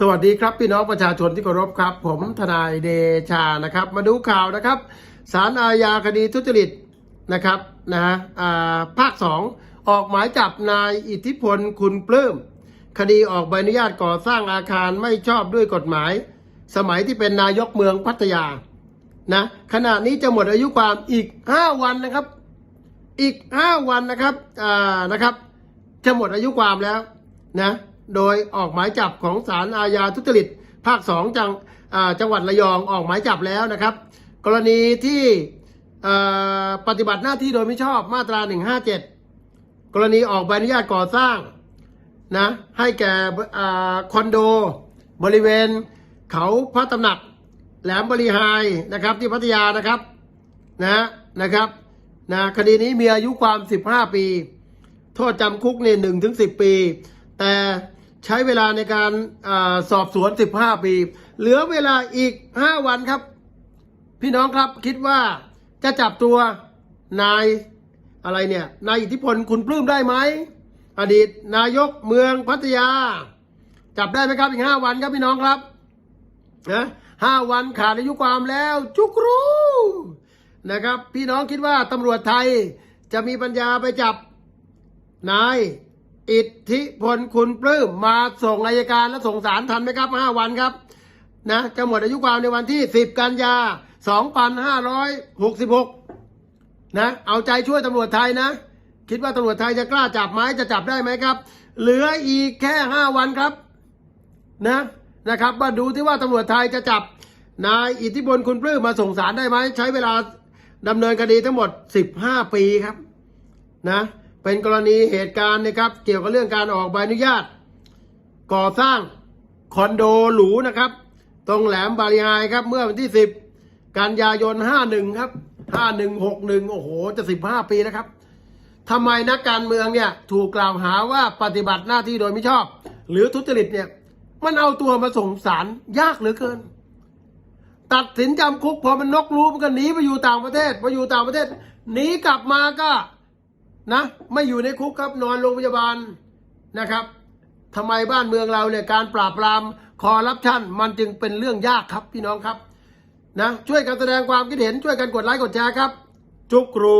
สวัสดีครับพี่น้องประชาชนที่เคารพครับ ผมทนายเดชานะครับ มาดูข่าวนะครับศาลอาญาคดีทุจริตนะครับนะฮะอ่าภาคสองออกหมายจับนายอิทธิพลคุณปลื้มคดีออกใบอนุญาตก่อสร้างอาคารไม่ชอบด้วยกฎหมาย สมัยที่เป็นนายกเมืองพัทยานะขณะนี้จะหมดอายุความอีก 5 วันนะครับ อีก 5 วันนะครับอ่านะครับ จะหมดอายุความแล้วนะ โดยออกหมายจับของศาลอาญาทุจริต ภาคสองจังจังหวัดระยองออกหมายจับแล้วนะครับ กรณีที่ปฏิบัติหน้าที่โดยไม่ชอบมาตรา 157 กรณีออกใบอนุญาตก่อสร้างนะให้แก่คอนโด บริเวณ เขาพระตำหนัก แหลมบริหายนะครับที่พัทยานะครับนะนะครับนะคดีนี้มีอายุความ 15 ปี โทษจำคุกเนี่ยหนึ่งถึงสิปี แต่ ใช้เวลาในการอสอบสวน 15 ปี เหลือเวลาอีก 5 วันครับ พี่น้องครับคิดว่าจะจับตัวนายอะไรเนี่ย นายอิทธิพลคุณปลื้มได้ไหม อดีตนายกเมืองพัทยา จับได้ไหมครับอีก 5 วันครับพี่น้องครับนะห้าวันขาดอายุความแล้วจุกรูนะครับ พี่น้องคิดว่าตำรวจไทยจะมีปัญญาไปจับนาย อิทธิพลคุณปลื้มมาส่งอายการและส่งสารทันไหมครับห้าวันครับนะจะหมดอายุความในวันที่10กันยา2566นะเอาใจช่วยตำรวจไทยนะ คิดว่าตำรวจไทยจะกล้าจับไหมจะจับได้ไหมครับ เหลืออีกแค่5วันครับนะนะครับมาดูที่ว่าตำรวจไทยจะจับนายอิทธิพลคุณปลื้มมาส่งสารได้ไหมใช้เวลาดำเนินคดีทั้งหมด 15 ปีครับนะ เป็นกรณีเหตุการณ์นะครับ เกี่ยวกับเรื่องการออกใบอนุญาต ก่อสร้างคอนโดหรูนะครับ ตรงแหลมบาลีไฮครับ เมื่อวันที่ 10 กันยายน 51 ครับ 5161 โอ้โห จะ 15 ปีแล้วครับทำไมนักการเมืองเนี่ยถูกกล่าวหาว่าปฏิบัติหน้าที่โดยไม่ชอบ หรือทุจริตเนี่ย มันเอาตัวมาส่งสารยากเหลือเกิน ตัดสินจำคุกพอมันนกรู้มันก็หนีไปอยู่ต่างประเทศไปอยู่ต่างประเทศหนีกลับมาก็ นะไม่อยู่ในคุกครับนอนโรงพยาบาลนะครับทำไมบ้านเมืองเราเนี่ยการปราบปรามคอร์รัปชันมันจึงเป็นเรื่องยากครับพี่น้องครับนะช่วยกันแสดงความคิดเห็นช่วยกันกดไลค์กดแชร์ครับ จุกรู